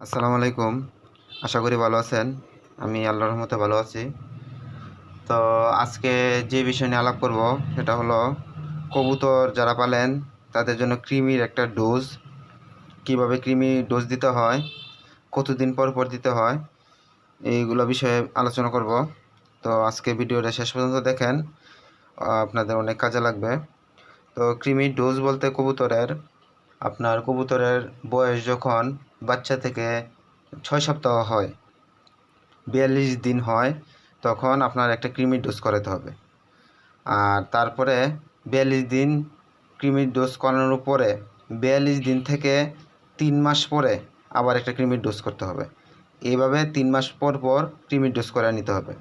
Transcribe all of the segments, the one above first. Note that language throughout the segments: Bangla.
আসসালামু আলাইকুম। আশা করি ভালো আছেন। আমি আল্লাহর রহমতে ভালো আছি। তো আজকে যে বিষয় নিয়ে আলাপ করব, সেটা হলো কবুতর যারা পালেন, তাদের জন্য কৃমির একটা ডোজ, কীভাবে কৃমি ডোজ দিতে হয়, কতদিন পর পর দিতে হয়, এইগুলো বিষয়ে আলোচনা করব। তো আজকে ভিডিওটা শেষ পর্যন্ত দেখেন আপনাদের অনেক কাজে লাগবে। তো কৃমির ডোজ বলতে কবুতরের আপনার কবুতরের বয়স যখন বাচ্চা থেকে ছয় সপ্তাহ হয়, বিয়াল্লিশ দিন হয়, তখন আপনার একটা ক্রিমির ডোজ করাতে হবে। আর তারপরে বিয়াল্লিশ দিন ক্রিমির ডোজ করানোর পরে বিয়াল্লিশ দিন থেকে তিন মাস পরে আবার একটা ক্রিমির ডোজ করতে হবে। এইভাবে তিন মাস পর পর ক্রিমির ডোজ করে নিতে হবে।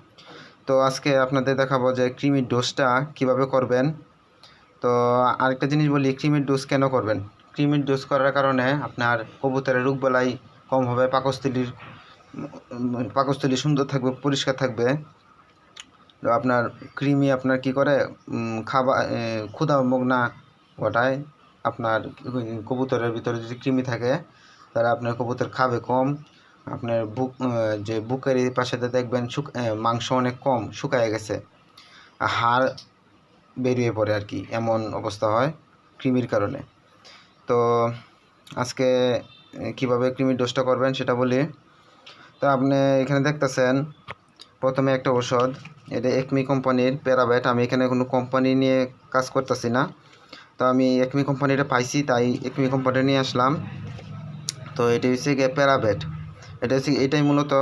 তো আজকে আপনাদের দেখাবো যে ক্রিমির ডোজটা কীভাবে করবেন। তো আরেকটা জিনিস বলি, ক্রিমির ডোজ কেন করবেন? ক্রিমের ডোজ করার কারণে আপনার কবুতরের রোগবালাই কম হবে, পাকস্থলীর, পাকস্থলী সুন্দর থাকবে, পরিষ্কার থাকবে। আপনার ক্রিমি আপনার কি করে? খাবার ক্ষুধা মুখ না ঘটায়। আপনার কবুতরের ভিতরে যদি কৃমি থাকে তারা আপনার কবুতর খাবে কম। আপনার বুক যে বুকের পাশেতে দেখবেন শুক মাংস অনেক কম, শুকায় গেছে। হাড় বেরিয়ে পড়ে আর কি, এমন অবস্থা হয় কৃমির কারণে। তো আজকে কীভাবে কৃমির ডোজটা করবেন সেটা বলি। তো আপনি এখানে দেখতেছেন, প্রথমে একটা ওষুধ এটা একমি কোম্পানির প্যারাবেট আমি এখানে কোনো কোম্পানি নিয়ে কাজ করতেছি না। তো আমি একমি কোম্পানিটা পাইছি, তাই একমি কোম্পানি নিয়ে আসলাম। তো এটি হচ্ছে গিয়ে প্যারাবেট এটা হচ্ছে এটাই মূলত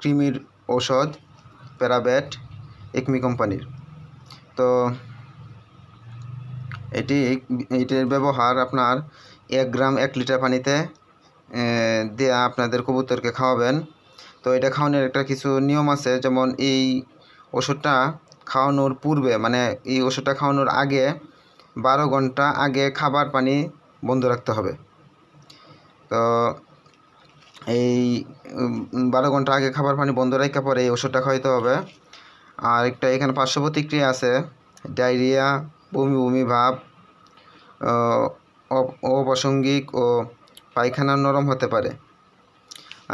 ক্রিমির ঔষধ প্যারাবেট একমি কোম্পানির। তো এটি এটির ব্যবহার আপনার এক গ্রাম এক লিটার পানিতে দেয়া আপনাদের কবুতরকে খাওয়াবেন। তো এটা খাওয়ানোর একটা কিছু নিয়ম আছে, যেমন এই ওষুধটা খাওয়ানোর পূর্বে মানে এই ওষুধটা খাওয়ানোর আগে বারো ঘণ্টা আগে খাবার পানি বন্ধ রাখতে হবে। তো এই বারো ঘণ্টা আগে খাবার পানি বন্ধ রাখার পরে এই ওষুধটা খাওয়াইতে হবে। আর একটা এখানে পার্শ্ব প্রতিক্রিয়া আছে, ডায়রিয়া বমি বমি ভাব অপ্রাসঙ্গিক ও পায়খানা নরম হতে পারে।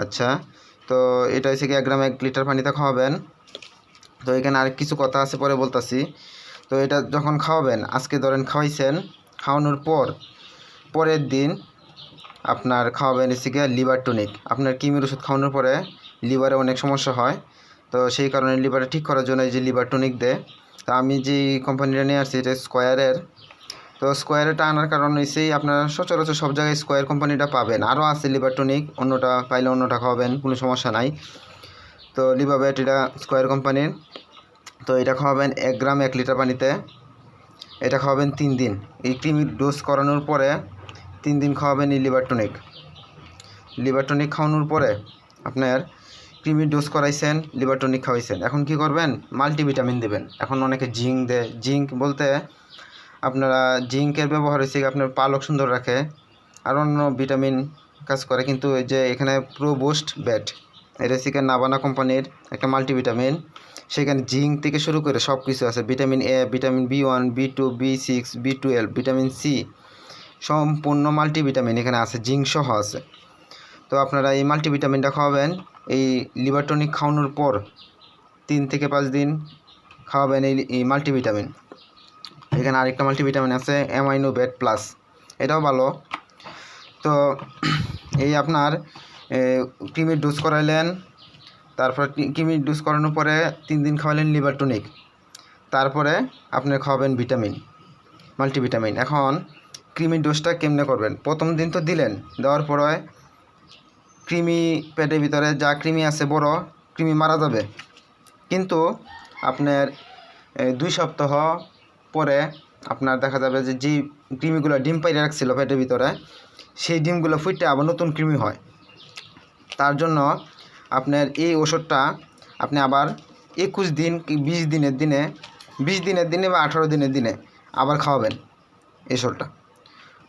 আচ্ছা তো এটা হচ্ছে কি এক গ্রাম এক লিটার পানিতে খাওয়াবেন। তো এখানে আর কিছু কথা আছে, পরে বলতাছি। তো এটা যখন খাওয়াবেন, আজকে ধরেন খাওয়াইছেন, খাওয়ানোর পর, পরের দিন আপনার খাওয়াবেন হচ্ছে গিয়ে লিভার টনিক। আপনার কিমির ওষুধ খাওয়ানোর পরে লিভারে অনেক সমস্যা হয়। তো সেই কারণে লিভারে ঠিক করার জন্য এই যে লিভার টনিক দেয় তা আমি যে কোম্পানিটা নিয়ে আসছি, এটা স্কোয়ারের তো স্কোয়ারটা আনার কারণ হচ্ছে আপনারা সচরাচর সব জায়গায় স্কোয়ার কোম্পানিটা পাবেন। আরও আছে লিভার টনিক অন্যটা পাইলে অন্যটা খাওয়াবেন, কোনো সমস্যা নাই। তো লিভাবেট এটা স্কোয়ার কোম্পানির তো এটা খাওয়াবেন এক গ্রাম এক লিটার পানিতে। এটা খাওয়াবেন তিন দিন। এই ক্রিমির ডোজ করানোর পরে তিন দিন খাওয়াবেন এই লিভার টনিক লিভার টনিক খাওয়ানোর পরে আপনার ক্রিমির ডোজ করাইছেন লিভার টনিক খাওয়াইছেন। এখন কি করবেন? মাল্টিভিটামিন দেবেন। এখন অনেকে জিঙ্ক দেয়। জিঙ্ক বলতে আপনারা জিঙ্কের ব্যবহার হচ্ছে কি আপনার পালক সুন্দর রাখে, আর অন্য ভিটামিন কাজ করে। কিন্তু এই যে এখানে প্রোবোস্ট ব্যাট এটা হচ্ছে কি নাবানা কোম্পানির একটা মাল্টিভিটামিন সেখানে জিঙ্ক থেকে শুরু করে সব কিছু আছে। Vitamin A vitamin B one B two B six B twelve vitamin C সম্পূর্ণ মাল্টিভিটামিন এখানে আছে। জিঙ্ক সহ আছে। তো আপনারা এই মাল্টিভিটামিনটা খাওয়াবেন। এই লিভার টনিক খাওয়ানোর পর তিন থেকে পাঁচ দিন খাওয়াবেন এই এই মাল্টিভিটামিন এখানে আরেকটা মাল্টিভিটামিন আছে অ্যামাইনো বেড প্লাস এটাও ভালো। তো এই আপনার ক্রিমির ডোজ করাইলেন, তারপর ক্রিমির ডোজ করানোর পরে তিন দিন খাওয়ালেন লিভার টনিক তারপরে আপনি খাওয়াবেন ভিটামিন মাল্টিভিটামিন এখন ক্রিমির ডোজটা কেমনে করবেন? প্রথম দিন তো দিলেন, দেওয়ার পরে কৃমি পেটের ভিতরে যা কৃমি আছে বড়, কৃমি মারা যাবে। কিন্তু আপনার দুই সপ্তাহ পরে আপনার দেখা যাবে যে যে কৃমিগুলো ডিম পাইরে রাখছিল পেটের ভিতরে, সেই ডিমগুলো ফুটে আবার নতুন কৃমি হয়। তার জন্য আপনার এই ওষুধটা আপনি আবার একুশ দিন কি বিশ দিনের দিনে, বিশ দিনের দিনে বা আঠারো দিনের দিনে আবার খাওয়াবেন এই ওষুধটা।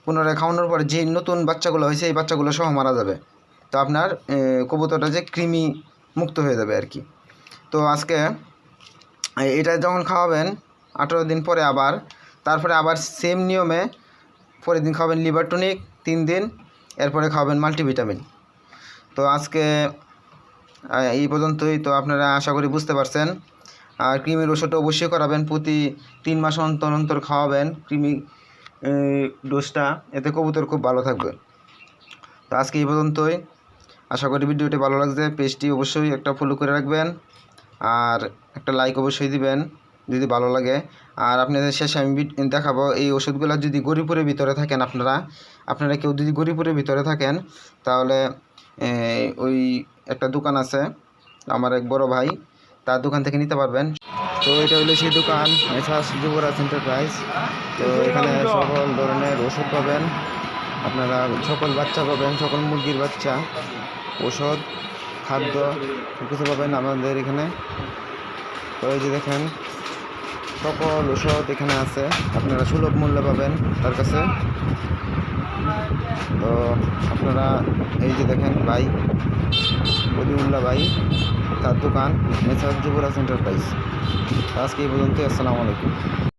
পুনরায় খাওয়ানোর পরে যে নতুন বাচ্চাগুলো হয়েছে, এই বাচ্চাগুলো সহ মারা যাবে। তো আপনার কবুতরটা যে কৃমি মুক্ত হয়ে যাবে আর কি। তো আজকে এটা যখন খাওয়াবেন, আঠেরো দিন পরে আবার, তারপরে আবার সেম নিয়মে পরের দিন খাওয়াবেন লিভার টনিক তিন দিন, এরপরে খাওয়াবেন মাল্টিভিটামিন। তো আজকে এই পর্যন্তই। তো আপনারা আশা করি বুঝতে পারছেন। আর কৃমির ওষুধটা অবশ্যই করাবেন, প্রতি তিন মাস অন্তর অন্তর খাওয়াবেন ক্রিমি ডোজটা এতে কবুতর খুব ভালো থাকবে। তো আজকে এই পর্যন্তই। আশা করি ভিডিওটি ভালো লাগছে। পেজটি অবশ্যই একটা ফলো করে রাখবেন। আর একটা লাইক অবশ্যই দিবেন, যদি ভালো লাগে। আর আপনাদের শেষে আমি দেখাবো, এই ওষুধগুলো যদি গরিপুরের ভিতরে থাকেন আপনারা আপনারা কেউ যদি গরিপুরের ভিতরে থাকেন, তাহলে ওই একটা দোকান আছে, আমার এক বড় ভাই, তার দোকান থেকে নিতে পারবেন। তো এটা হলো সেই দোকান, মেসার্স যুবরাজ এন্টারপ্রাইজ তো এখানে সকল ধরনের ওষুধ পাবেন। আপনারা সকল বাচ্চা পাবেন, সকল মুরগির বাচ্চা ওষুধ খাদ্য সব কিছু পাবেন আমাদের এখানে। তো এই যে দেখেন, সকল ওষুধ এখানে আছে। আপনারা সুলভ মূল্যে পাবেন তার কাছে। তো আপনারা এই যে দেখেন ভাই অলিউল্লাহ ভাই, তার দোকান মেসার যুবরাজ এন্টারপ্রাইজ আজকে এই পর্যন্ত আসসালামু আলাইকুম।